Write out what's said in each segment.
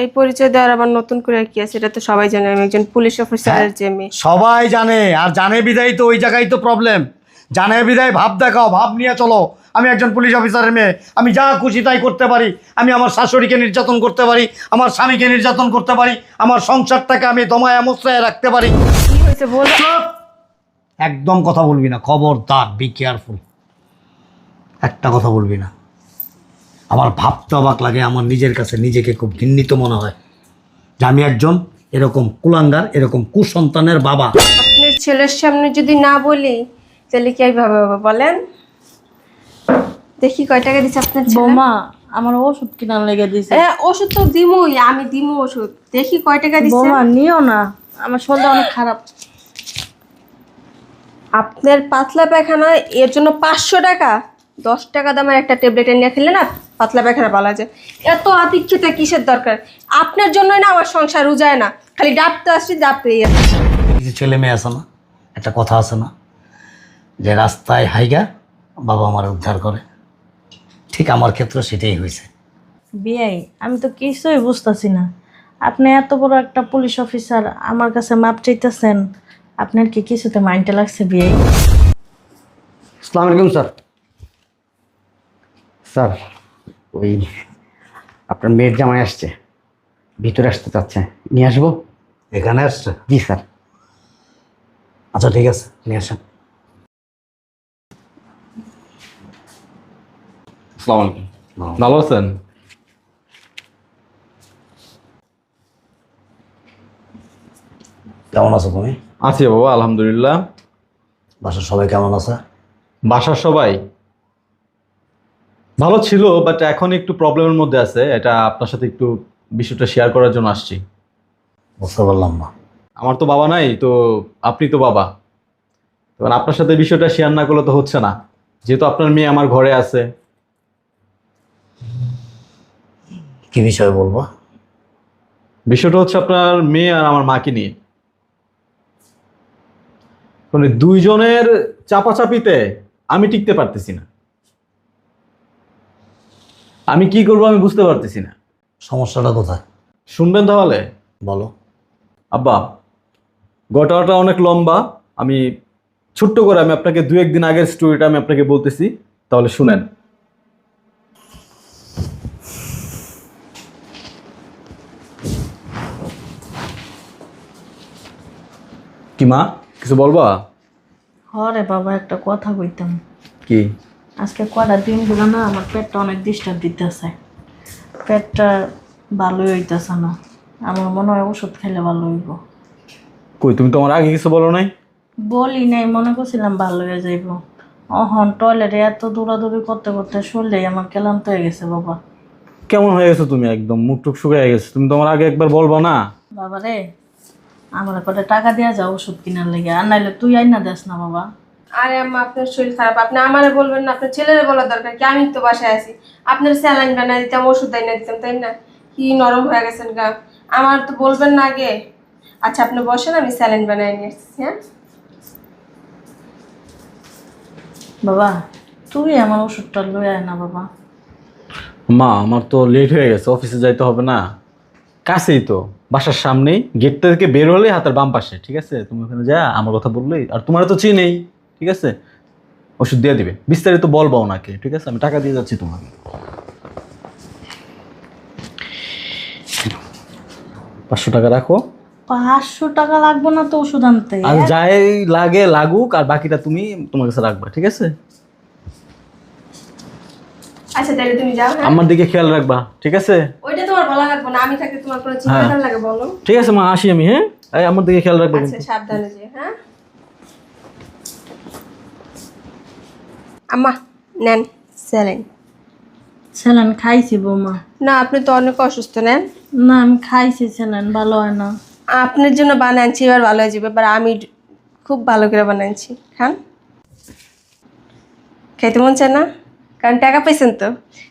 এই পরিচয় দেওয়ার আবার নতুন করে কি আছে? এটা তো সবাই জানে আমি একজন পুলিশ অফিসারের যে মেয়ে। সবাই জানে আর জানে বিদায় তো ওই জায়গায় তো প্রবলেম জানে বিদায় ভাব দেখাও ভাব নিয়ে চলো। আমি একজন পুলিশ অফিসারের মেয়ে আমি যা খুশি তাই করতে পারি। আমি আমার শাশুড়িকে নির্যাতন করতে পারি আমার স্বামীকে নির্যাতন করতে পারি আমার সংসারটাকে আমি দমায় আমস্রায় রাখতে পারি। কি হয়েছে বল? একদম কথা বলবি না খবরদার বি কেয়ারফুল একটা কথা বলবি না। আমার ভাবতে অবাক লাগে আমার নিজের কাছে নিজেকে খুব ঘৃণিত মনে হয়। যে আমি একজন এরকম কুলাঙ্গার এরকম কুসন্তানের বাবা। আপনার ছেলের সামনে যদি না বলি তাহলে কি ভাবে বাবা বলেন? দেখি কয় টাকা দিচ্ছে আপনার ছেলে? বৌমা আমার ওষুধ কিনার লেগে দিছে। হ্যাঁ ওষুধ তো দিমই আমি দিমু ওষুধ। দেখি কয় টাকা দিচ্ছে বৌমা নিও না আমার শরীরটা অনেক খারাপ। আপনার পাতলা পায়খানা এর জন্য পাঁচশো টাকা। দশ টাকা দামের একটা ট্যাবলেট এনে খেলে না পাতলা পায়খানা বলা যায়। এত আতিক্ষিত কিসের দরকার? আপনার জন্যই না আমার সংসার উজায় না। খালি ডাবতে আসছি ডাবতেই আসছি কিছু ছেলে মেয়ে আছে না একটা কথা আছে না যে রাস্তায় হাইগা বাবা আমার উদ্ধার করে। ঠিক আমার ক্ষেত্রে সেটাই হয়েছে। বিয়াই আমি তো কিছুই বুঝতেছি না। আপনি এত বড় একটা পুলিশ অফিসার আমার কাছে মাপ চাইতেছেন। আপনার কি কিছুতে মাইন্ডে লাগছে বিয়াই আসসালামু আলাইকুম স্যার। স্যার ওই আপনার মেয়ের জামাই আসছে ভিতরে আসতে চাচ্ছে। নিয়ে আসব? এখানে আসছে? জি স্যার। আচ্ছা ঠিক আছে নিয়ে আসেন। আসসালামু আলাইকুম। ভালো আছেন? কেমন আছো তুমি? আছি বাবা আলহামদুলিল্লাহ। বাসার সবাই কেমন আছে? বাসার সবাই ভালো ছিল বাট এখন একটু প্রবলেমের মধ্যে আছে। এটা আপনার সাথে একটু বিষয়টা শেয়ার করার জন্য আসছি। বুঝতে পারলাম না। আমার তো বাবা নাই তো আপনি তো বাবা। এবার আপনার সাথে বিষয়টা শেয়ার না করলে তো হচ্ছে না। যেহেতু আপনার মেয়ে আমার ঘরে আছে। কি বিষয়ে বলব? বিষয়টা হচ্ছে আপনার মেয়ে আর আমার মাকে নিয়ে। মানে দুইজনের চাপাচাপিতে আমি টিকতে পারতেছি না। আমি কি করব আমি বুঝতে পারতেছি না। সমস্যাটা কোথায়? শুনবেন তাহলে? বলো। আব্বা ঘটনাটা অনেক লম্বা। আমি ছোট্ট করে আমি আপনাকে দু একদিন আগের স্টোরিটা আমি আপনাকে বলতেছি তাহলে শুনেন। কি মা কিছু বলবা? হরে বাবা একটা কথা কইতাম। কি? আজকে কয়টা দিনগুলো না? আমার পেটটা অনেক ডিস্টার্ব দিতেছে। পেটটা ভালোই হইতেছে না। আমার মনে হয় ওষুধ খাইলে ভালো হইব। কই তুমি তোমার আগে কিছু বলো নাই? বলি নাই মনে করছিলাম ভালো হয়ে যাইব। অহন টয়লেটে এত দৌড়াদৌড়ি করতে করতে শুনলেই আমার ক্লান্ত হয়ে গেছে বাবা। কেমন হয়ে গেছো তুমি একদম? মুখ টুক শুকিয়ে গেছো। তুমি তোমার আগে একবার বলবা না? বাবা রে আমার কটা টাকা দেওয়া যাও ওষুধ কিনার লেগে। আর নাইলে তুই আইনা দেস না বাবা। আরে আম্মা আপনার শরীর খারাপ। আপনি আমারে বলবেন না আপনার ছেলেরে বলার দরকার কি? আমি তো বাসায় আছি। আপনার স্যালাইন বানাই দিতাম ওষুধ না দিতাম তাই না? কি নরম হয়ে গেছেন গা। আমার তো বলবেন না আগে। আচ্ছা আপনি বসেন আমি স্যালাইন বানাই নিয়ে এসেছি হ্যাঁ? বাবা তুই আমার ওষুধটা লই আয় না বাবা। মা আমার তো লেট হয়ে গেছে অফিসে যাইতে হবে না। কাছেই তো বাসার সামনেই গেট থেকে বের হলে হাতের বাম পাশে ঠিক আছে? তুমি ওখানে যা আমার কথা বললেই। আর তোমার তো চিনেই ঠিক আছে? ওষুধ দিয়ে দিবে। বিস্তারিত বলবা ওনাকে ঠিক আছে? আমি টাকা দিয়ে যাচ্ছি তোমাকে। পাঁচশো টাকা রাখো। পাঁচশো টাকা লাগবে না তো ওষুধ আনতে। আর যাই লাগে লাগুক আর বাকিটা তুমি তোমার কাছে রাখবা ঠিক আছে? আচ্ছা তাহলে তুমি যাও হ্যাঁ। আমার দিকে খেয়াল রাখবা ঠিক আছে? ওইটা তোমার লাগবে না আমি থাকতে তোমার কোনো চিন্তা হ্যাঁ। লাগে বলো। ঠিক আছে মা আসি আমি হ্যাঁ? আমার দিকে খেয়াল রাখবা আচ্ছা সাবধানে যে হ্যাঁ? আম্মা নেন স্যালাইন। স্যালাইন খাইছি বৌমা। না আপনি তো অনেক অসুস্থ নেন। না আমি খাইছি স্যালাইন ভালো হয় না। আপনার জন্য বানাচ্ছি এবার ভালো হয়ে যাবে। এবার আমি খুব ভালো করে বানাচ্ছি খান। খাইতে মন চায় না? কারণ টাকা পাইছেন তো।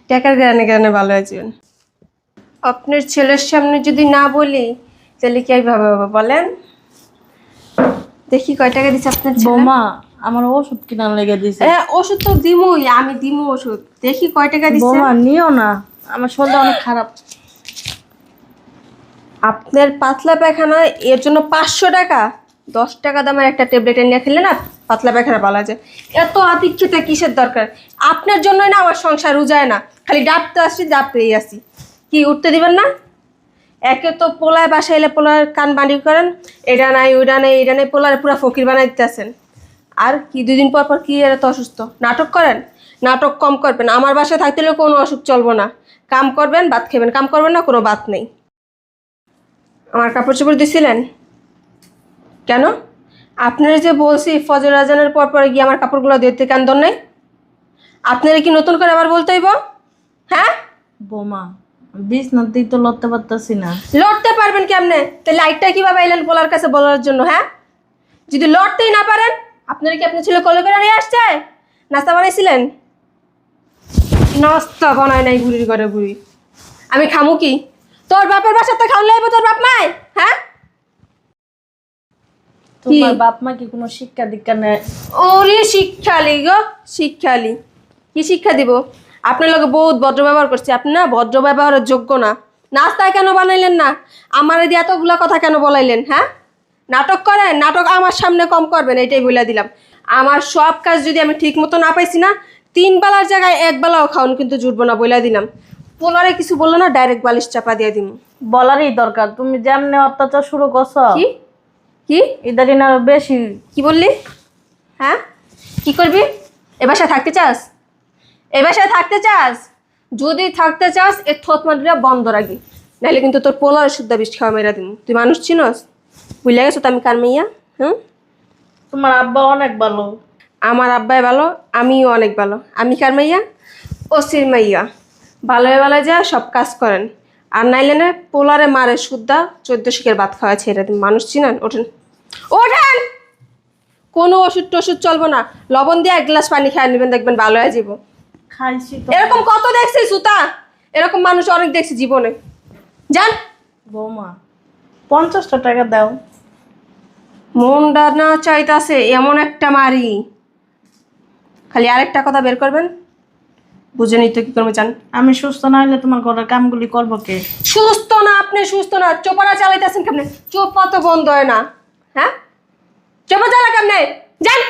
টাকার গ্রানে গ্রানে ভালো হয়ে যাবেন। আপনার ছেলের সামনে যদি না বলি তাহলে কি ভাবে বাবা বলেন? দেখি কয় টাকা দিচ্ছে আপনার বৌমা আমার ওষুধ কিনার লেগে দিছে। হ্যাঁ ওষুধ তো দিমই আমি দিমু ওষুধ। দেখি কয় টাকা দিচ্ছে বৌমা নিও না। আমার শরীরটা অনেক খারাপ। আপনার পাতলা পায়খানা এর জন্য পাঁচশো টাকা। দশ টাকা দামের একটা ট্যাবলেট এনে খেলে না পাতলা পায়খানা বলা যায়। এত আতিক্ষিতা কিসের দরকার? আপনার জন্যই না আমার সংসার উজায় না। খালি ডাবতে আসছি ডাবতেই আসি কি উঠতে দিবেন না? একে তো পোলায় বাসায় এলে পোলার কান বাঁধি করেন এটা নাই ওইটা নাই এটা নাই পোলারে পুরো ফকির বানাই দিতেছেন। আর কি দুদিন পর পর কি এরা তো অসুস্থ? নাটক করেন? নাটক কম করবেন। আমার বাসায় থাকতে হলে কোনো অসুখ চলবো না। কাম করবেন ভাত খেবেন। কাম করবেন না কোনো বাত নেই। আমার কাপড় চোপড় দিছিলেন কেন? আপনারা যে বলছি ফজর আজানের পর পরে গিয়ে আমার কাপড়গুলো দিতে কেন দর নেই? আপনারা কি নতুন করে আবার বলতে হইব? হ্যাঁ? বোমা বিছনার দিক তো লড়তে পারতাছি না। লড়তে পারবেন কেমনে? তাহলে লাইটটা কীভাবে এলেন বলার কাছে বলার জন্য হ্যাঁ? যদি লড়তেই না পারেন আপনারা কি আপনার ছেলে কলে করে নিয়ে আসছে? নাস্তা বানাইছিলেন? নাস্তা বানায় নাই বুড়ির ঘরে বুড়ি। আমি খামু কি? তোর বাপের বাসাতে খাওয়ালে আইবো তোর বাপ মায় হ্যাঁ? তোমার বাপ মা কি কোনো শিক্ষা দীক্ষা নেয়? ওরে শিক্ষালি গো শিক্ষালি। কি শিক্ষা দিব? আপনার লোকে বহুত ভদ্র ব্যবহার করছি আপনি না ভদ্র ব্যবহারের যোগ্য না। নাস্তায় কেন বানাইলেন না? আমার দিয়ে এতগুলা কথা কেন বলাইলেন হ্যাঁ? নাটক করেন নাটক আমার সামনে কম করবেন এটাই বলে দিলাম। আমার সব কাজ যদি আমি ঠিক মতো না পাইছি না তিন বেলার জায়গায় এক বেলাও খাওয়ান কিন্তু জুটবো না বলে দিলাম। পোলারে কিছু বলল না ডাইরেক্ট বালিশ চাপা দিয়ে দিব বলারই দরকার তুমি যেমনি অত্যাচার শুরু করছ। কি? কি? ইদারিন আরও বেশি। কি বললি? হ্যাঁ? কি করবি? এ বাসায় থাকতে চাস? এ বাসায় থাকতে চাস? যদি থাকতে চাস এর থত মাটিটা বন্ধ রাখবি। নাহলে কিন্তু তোর পোলার শুদ্ধ বিষ খাওয়া মেরা দিন তুই মানুষ চিনস? বুঝলে গেছো তো আমি কার মাইয়া? হুম? তোমার আব্বা অনেক ভালো। আমার আব্বাই ভালো আমিও অনেক ভালো। আমি কার মাইয়া? ওসির মাইয়া। ভালো ভালো যা সব কাজ করেন। আর নাইলে না পোলারে মারে শুদ্ধা চোদ্দ শিখের ভাত খাওয়া ছেড়ে দিন। মানুষ চিনান? ওঠেন। ওঠেন! কোনো ওষুধ টষুধ চলবো না। লবণ দিয়ে এক গ্লাস পানি খায় নেবেন দেখবেন ভালো হয়ে যাব খাইছি এরকম কত দেখছি সুতা? এরকম মানুষ অনেক দেখছি জীবনে। যান। বৌমা পঞ্চাশটা টাকা দাও। মনটা না চাইতাছে এমন একটা মারি। খালি আরেকটা কথা বের করবেন? বুঝে নিতে কি করবে চান আমি সুস্থ না হলে তোমার ঘরের কামগুলি করব কে? সুস্থ না আপনি সুস্থ না। চোপারা চালাইতেছেন কেমনে? চোপা তো বন্ধ হয় না। হ্যাঁ? চোপা চালা কেমনে? যান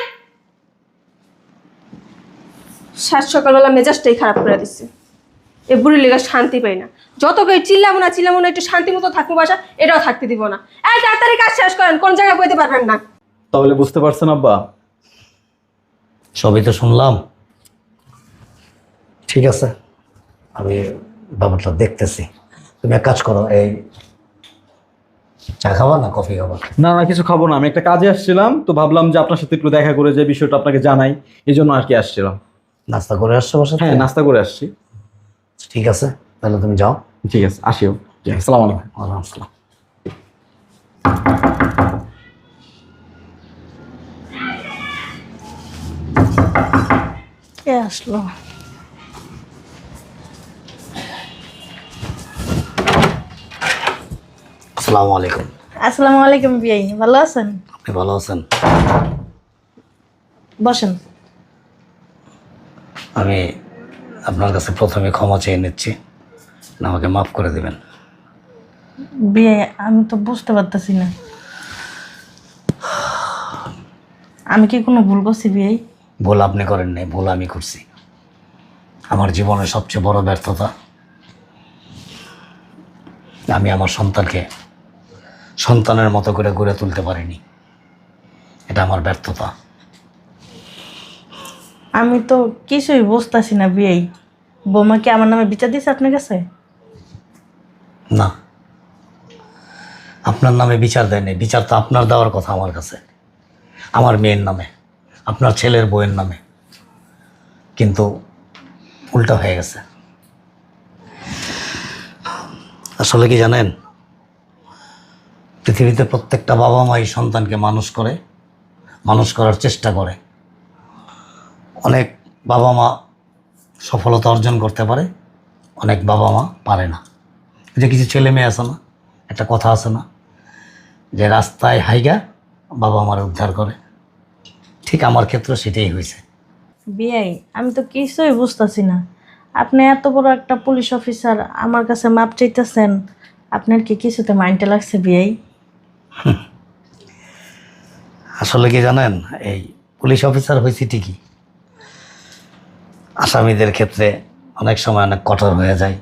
সাত সকালবেলা মেজাজটাই খারাপ করে দিচ্ছে। এ বুড়ি লেগে শান্তি পাই না। যত করে চিল্লাবো না চিল্লাবো না একটু শান্তি মতো থাকব বাসা এটাও থাকতে দিব না। এই তাড়াতাড়ি কাজ শেষ করেন কোন জায়গায় বইতে পারবেন না। তাহলে বুঝতে পারছেন আব্বা? সবই তো শুনলাম। ঠিক আছে। আমি ব্যাপারটা দেখতেছি। তুমি এক কাজ করো এই চা খাবা না কফি খাবা? না না কিছু খাব না। আমি একটা কাজে আসছিলাম তো ভাবলাম যে আপনার সাথে একটু দেখা করে যে বিষয়টা আপনাকে জানাই এই জন্য আর কি আসছিলাম। নাস্তা করে আসছো বাসা হ্যাঁ নাস্তা করে আসছি। ঠিক আছে? তাহলে তুমি যাও। ঠিক আছে আসিও। আসসালামু আলাইকুম। ওয়ালাইকুম আসসালাম। কে আসলো? আসসালামু আলাইকুম। আসসালামু আলাইকুম বিয়াই ভালো আছেন? আপনি ভালো আছেন? বসেন। আমি আপনার কাছে প্রথমে ক্ষমা চেয়ে নিচ্ছি। আমাকে মাফ করে দেবেন। বিয়ে আমি তো বুঝতে পারতেছি না। আমি কি কোনো ভুল করছি বিয়াই ভুল আপনি করেন নাই ভুল আমি করছি। আমার জীবনের সবচেয়ে বড় ব্যর্থতা আমি আমার সন্তানকে সন্তানের মতো করে গড়ে তুলতে পারিনি। এটা আমার ব্যর্থতা। আমি তো কিছুই বুঝতেছি না বিয়াই বৌমা কি আমার নামে বিচার দিয়েছে আপনার কাছে? না। আপনার নামে বিচার দেয়নি বিচার তো আপনার দেওয়ার কথা আমার কাছে। আমার মেয়ের নামে, আপনার ছেলের বউয়ের নামে। কিন্তু উল্টা হয়ে গেছে। আসলে কি জানেন? পৃথিবীতে প্রত্যেকটা বাবা মাই সন্তানকে মানুষ করে, মানুষ করার চেষ্টা করে। অনেক বাবা মা সফলতা অর্জন করতে পারে অনেক বাবা মা পারে না। যে কিছু ছেলে মেয়ে আছে না একটা কথা আছে না যে রাস্তায় হাইগা বাবা আমার উদ্ধার করে। ঠিক আমার ক্ষেত্রে সেটাই হয়েছে। বিয়াই আমি তো কিছুই বুঝতেছি না। আপনি এত বড় একটা পুলিশ অফিসার আমার কাছে মাপ চাইতেছেন আপনার কি কিছুতে মাইন্ডটা লাগছে বিয়াই আসলে কি জানেন এই পুলিশ অফিসার হয়েছি ঠিকই। আসামিদের ক্ষেত্রে অনেক সময় অনেক কঠোর হয়ে যায়।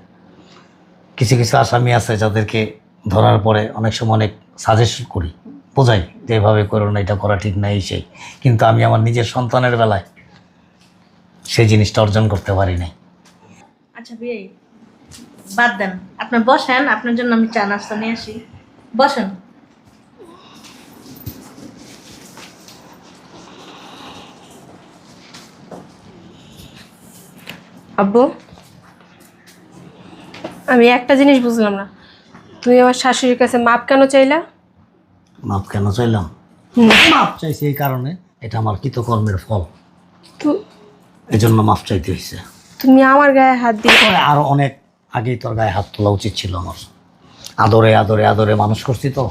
কিছু কিছু আসামি আছে যাদেরকে ধরার পরে অনেক সময় অনেক সাজেস্ট করি, বোঝাই যে এভাবে করো না, এটা করা ঠিক নাই সেই। কিন্তু আমি আমার নিজের সন্তানের বেলায় সেই জিনিসটা অর্জন করতে পারি নাই। আচ্ছা বাদ দেন। আপনি বসেন, আপনার জন্য আমি চা, নাস্তা নিয়ে আসি। বসেন। আব্বু? আমি একটা জিনিস বুঝলাম না। তুমি আমার শাশুড়ির কাছে মাপ কেন চাইলা? মাপ কেন চাইলাম? মাপ চাইছি এই কারণে। এটা আমার কৃতকর্মের ফল। এই জন্য মাপ চাইতে হয়েছে তুমি আমার গায়ে হাত দিয়ে আরও অনেক আগেই তোর গায়ে হাত তোলা উচিত ছিল আমার। আদরে আদরে আদরে মানুষ করছি তো।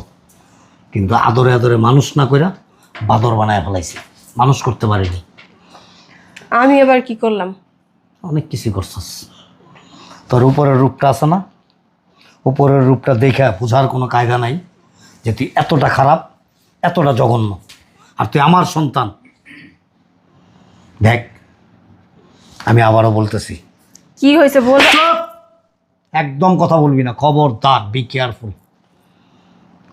কিন্তু আদরে আদরে মানুষ না কইরা বাদর বানায় ফেলাইছি। মানুষ করতে পারিনি। আমি এবার কি করলাম? অনেক কিছু করছস। তোর উপরের রূপটা আছে না? উপরের রূপটা দেখে বোঝার কোনো কায়দা নাই যে তুই এতটা খারাপ এতটা জঘন্য। আর তুই আমার সন্তান। দেখ আমি আবারও বলতেছি। কি হয়েছে বল। একদম কথা বলবি না খবরদার বি কেয়ারফুল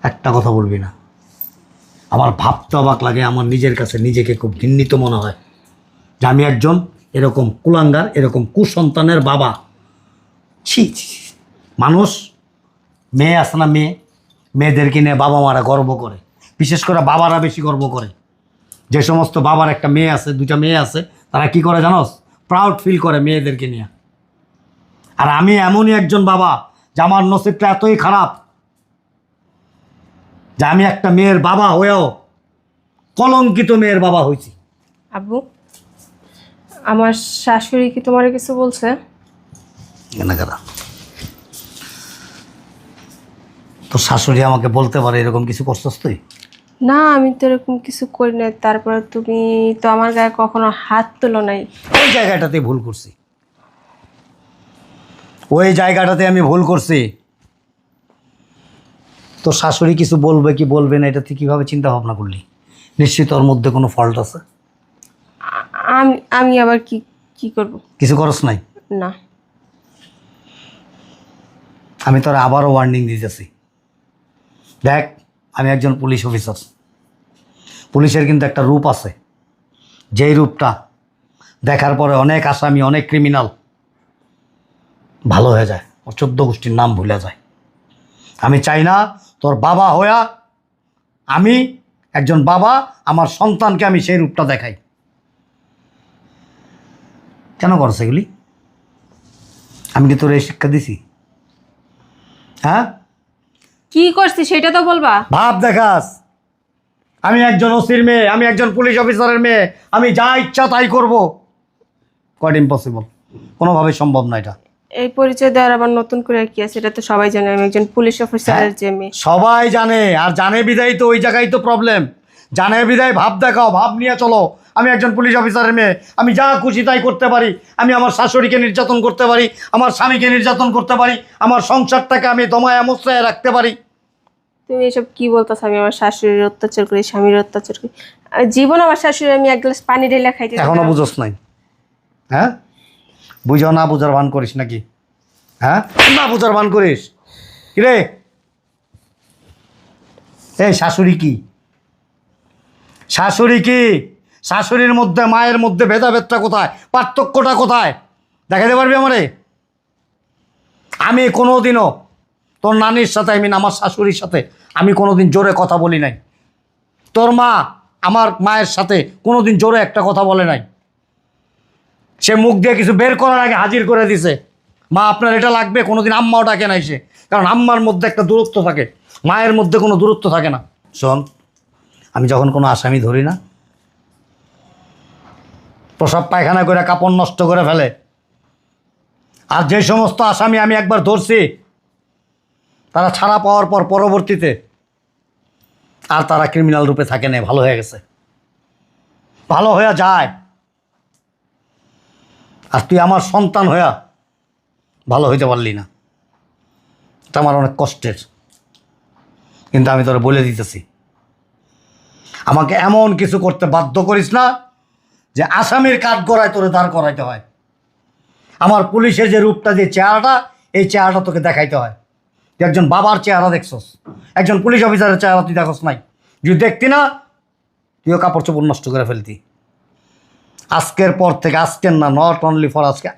একটা কথা বলবি না। আমার ভাবতে অবাক লাগে আমার নিজের কাছে নিজেকে খুব ঘৃণিত মনে হয়। যে আমি একজন এরকম কুলাঙ্গার, এরকম কুসন্তানের বাবা। ছি। মানুষ, মেয়ে আছে না মেয়ে? মেয়েদেরকে নিয়ে বাবা মারা গর্ব করে। বিশেষ করে বাবারা বেশি গর্ব করে। যে সমস্ত বাবার একটা মেয়ে আছে দুটা মেয়ে আছে, তারা কি করে জানোস? প্রাউড ফিল করে মেয়েদেরকে নিয়ে। আর আমি এমনই একজন বাবা, যে আমার নসিবটা এতই খারাপ, যে আমি একটা মেয়ের বাবা হয়েও কলঙ্কিত মেয়ের বাবা হয়েছি। আমার শাশুড়ি কি তোমার কিছু বলছে? কেনা কেনা তো শাশুড়ি আমাকে বলতে পারে এরকম কিছু করছস তুই? না আমি তো এরকম কিছু করি না তারপরে তুমি তো আমার গায়ে কখনো হাত তোলো নাই। ওই জায়গাটাতে ভুল করছি। ওই জায়গাটাতে আমি ভুল করছি। তো শাশুড়ি কিছু বলবে কি বলবে না এটা তুই কীভাবে চিন্তা ভাবনা করলি? নিশ্চিত ওর মধ্যে কোনো ফল্ট আছে। আমি আমি আবার কি কি করব? কিছু করস নাই? না। আমি তোর আবারও ওয়ার্নিং দিতেছি। দেখ আমি একজন পুলিশ অফিসার পুলিশের কিন্তু একটা রূপ আছে। যেই রূপটা দেখার পরে অনেক আসামি অনেক ক্রিমিনাল ভালো হয়ে যায়। ওর চোদ্দ গোষ্ঠীর নাম ভুলে যায়। আমি চাই না তোর বাবা হইয়া আমি একজন বাবা আমার সন্তানকে আমি সেই রূপটা দেখাই। কেন করছে এগুলি? আমি কি তোর এই শিক্ষা দিছি? হ্যাঁ? কি করছি সেটা তো বলবা। ভাব দেখাস। আমি একজন ওসির মেয়ে আমি একজন পুলিশ অফিসারের মেয়ে আমি যা ইচ্ছা তাই করব। কোয়াইট ইম্পসিবল কোনোভাবে সম্ভব না এটা। এই পরিচয় দেওয়ার আবার নতুন করে কি আছে এটা তো সবাই জানে আমি একজন পুলিশ অফিসারের যে মেয়ে। সবাই জানে আর জানে বিদায় তো ওই জায়গায় তো প্রবলেম জানে বিদায় ভাব দেখাও ভাব নিয়ে চলো। আমি একজন পুলিশ অফিসারের মেয়ে। আমি যা খুশি তাই করতে পারি। আমি আমার শাশুড়িকে নির্যাতন করতে পারি আমার স্বামীকে নির্যাতন করতে পারি আমার সংসারটাকে আমি দমায় আমস্রায় রাখতে পারি। তুমি এসব কি বলতেছ? আমি আমার শাশুড়ির অত্যাচার করি স্বামীর অত্যাচার করি। আর জীবন আমার শাশুড়ি আমি এক গ্লাস পানি ঢেলে খাইতে এখনও। বুঝোস নাই। হ্যাঁ? বুঝো না বুঝার ভান করিস নাকি? হ্যাঁ? না বুঝার ভান করিস। কিরে? এই শাশুড়ি কি? শাশুড়ি কি? শাশুড়ির মধ্যে, মায়ের মধ্যে ভেদাভেদটা কোথায়? পার্থক্যটা কোথায়? দেখাতে পারবি আমারে? আমি কোনো দিনও তোর নানির সাথে আমি আমার শাশুড়ির সাথে, আমি কোনো দিন জোরে কথা বলি নাই। তোর মা আমার মায়ের সাথে কোনো দিন জোরে একটা কথা বলে নাই। সে মুখ দিয়ে কিছু বের করার আগে হাজির করে দিছে। মা, আপনার এটা লাগবে কোনো দিন আম্মাও ডাকে নাই সে। কারণ আম্মার মধ্যে একটা দূরত্ব থাকে, মায়ের মধ্যে কোনো দূরত্ব থাকে না। শোন, আমি যখন কোনো আসামি ধরি না প্রসাব পায়খানা করে কাপড় নষ্ট করে ফেলে। আর যে সমস্ত আসামি আমি একবার ধরছি, তারা ছাড়া পাওয়ার পর পরবর্তীতে আর তারা ক্রিমিনাল রূপে থাকে না, ভালো হয়ে গেছে। ভালো হয়ে যায়। আর তুই আমার সন্তান হইয়া ভালো হইতে পারলি না। এটা আমার অনেক কষ্টের। কিন্তু আমি তোরা বলে দিতেছি, আমাকে এমন কিছু করতে বাধ্য করিস না যে আসামির কাঠ গড়ায় তোরে দাঁড় করাইতে হয়। আমার পুলিশের যে রূপটা, যে চেহারাটা, এই চেহারাটা তোকে দেখাইতে হয়। একজন বাবার চেহারা দেখছস। একজন পুলিশ অফিসারের চেহারা তুই দেখস নাই। যদি দেখতি না, তুইও কাপড় চোপড় নষ্ট করে ফেলতি। আজকের পর থেকে, আজকের না নট অনলি ফর আজকে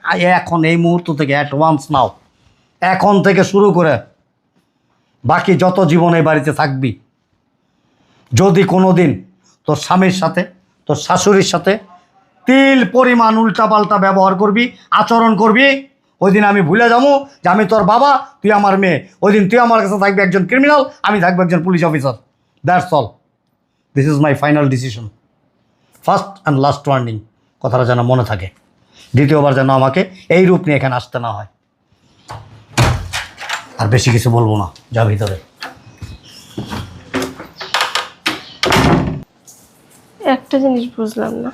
এখন এই মুহূর্ত থেকে অ্যাডভান্স নাও এখন থেকে শুরু করে বাকি যত জীবন এই বাড়িতে থাকবি, যদি কোনো দিন তোর স্বামীর সাথে, তোর শাশুড়ির সাথে তিল পরিমাণ উল্টাপাল্টা ব্যবহার করবি, আচরণ করবি ওই দিন আমি ভুলে যাব যে আমি তোর বাবা, তুই আমার মেয়ে। ওই দিন তুই আমার কাছে থাকবি একজন ক্রিমিনাল আমি থাকব একজন police officer that's all this is my final decision first and last warning কথাটা যেন মনে থাকে। দ্বিতীয়বার যেন আমাকে এই রূপ নিয়ে এখানে আসতে না হয়। আর বেশি কিছু বলব না, যা ভিতরে। একটা জিনিস বুঝলাম না।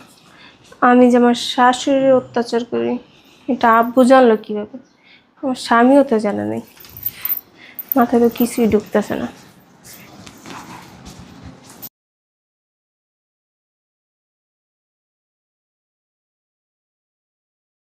আমি যে আমার শাশুড়ির অত্যাচার করি, এটা আব্বু জানলো কীভাবে? আমার স্বামীও তো জানা নেই। মাথায় তো কিছুই ঢুকতেছে না।